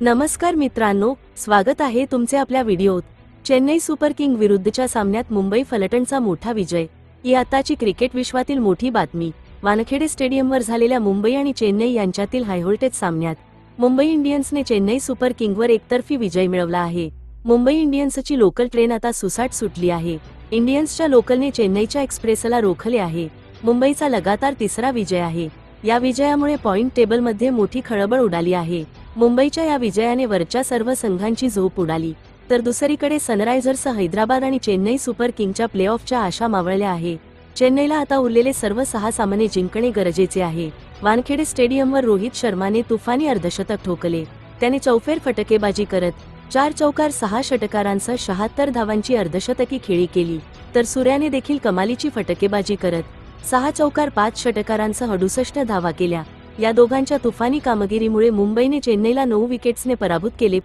नमस्कार मित्रांनो स्वागत आहे तुमचे आपल्या व्हिडिओत. चेन्नई सुपर किंग विरुद्धच्या सामन्यात मुंबई फलटणचा मोठा विजय. ही आताची क्रिकेट विश्वातील मोठी बातमी. वानखेडे स्टेडियमवर झालेल्या मुंबई आणि चेन्नई यांच्यातील हायव्होल्टेज सामन्यात. मुंबई इंडियन्सने चेन्नई सुपर किंगवर एकतर्फी विजय मिळवला आहे. मुंबई इंडियन्सची लोकल ट्रेन आता सुसाट सुटली आहे. इंडियन्सच्या लोकलने चेन्नईच्या एक्सप्रेसला रोखले आहे. मुंबईचा लगातार तिसरा विजय आहे. या विजयामुळे पॉइंट टेबलमध्ये मोठी खळबळ उडाली आहे. मुंबईच्या या विजयाने वरच्या सर्व संघांची झोप उडाली. तर दुसरीकडे सनरायझर्स हैदराबाद आणि चेन्नई सुपर किंगच्या प्लेऑफच्या आशा मावळल्या आहे. चेन्नईला आता उरलेले सर्व सहा सामने जिंकणे गरजेचे आहे. वानखेडे स्टेडियमवर रोहित शर्माने तुफानी अर्धशतक ठोकले. त्याने चौफेर फटकेबाजी करत चार चौकार सहा षटकारांसह शहात्तर धावांची अर्धशतकी खेळी केली. तर सूर्याने देखील कमालीची फटकेबाजी करत सहा चौकार पाच षटकारांसह अडुसष्ट धावा केल्या. या दोघांच्या तुफानी कामगिरीमुळे मुंबईने चेन्नईला नऊ विकेट्सने पराभूत केले.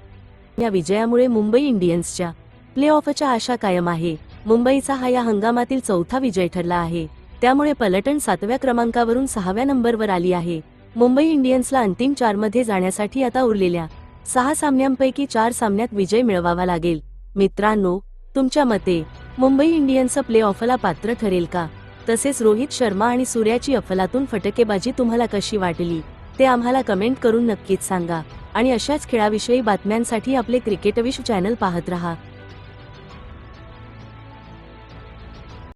या विजयामुळे मुंबई इंडियन्सच्या प्ले ऑफच्या आशा कायम आहे. मुंबईचा हा या हंगामातील चौथा विजय ठरला आहे. त्यामुळे पलटण सातव्या क्रमांकावरून सहाव्या नंबरवर आली आहे. मुंबई इंडियन्सला अंतिम चारमध्ये जाण्यासाठी आता उरलेल्या सहा सामन्यांपैकी चार सामन्यात विजय मिळवावा लागेल. मित्रांनो तुमच्या मते मुंबई इंडियन्स प्ले ऑफला पात्र ठरेल का? तसेच रोहित शर्मा आणि सूर्याची अफलातून फटकेबाजी तुम्हाला कशी वाटली ते आम्हाला कमेंट करून नक्कीच सांगा. आणि अशाच खेळाविषयी बातम्यांसाठी आपले क्रिकेटविश चॅनल पाहत रहा.